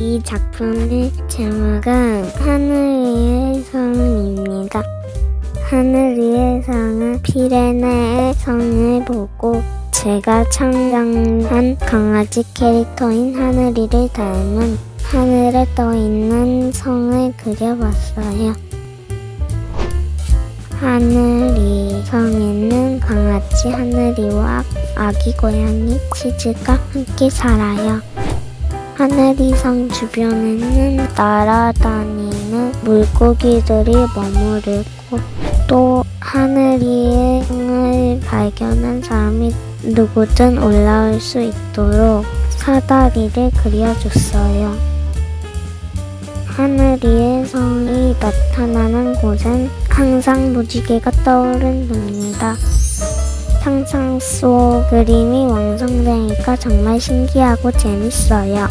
이 작품의 제목은 하늘 위의 성입니다. 하늘 위의 성은 피레네의 성을 보고 제가 창작한 강아지 캐릭터인 하늘이를 닮은 하늘에 떠 있는 성을 그려봤어요. 하늘이 성에는 강아지 하늘이와 아기 고양이 치즈가 함께 살아요. 하늘이 성 주변에는 날아다니는 물고기들이 머무르고 또 하늘이의 성을 발견한 사람이 누구든 올라올 수 있도록 사다리를 그려줬어요. 하늘이의 성이 나타나는 곳엔 항상 무지개가 떠오른답니다. 상상 속 그림이 완성되니까 정말 신기하고 재밌어요.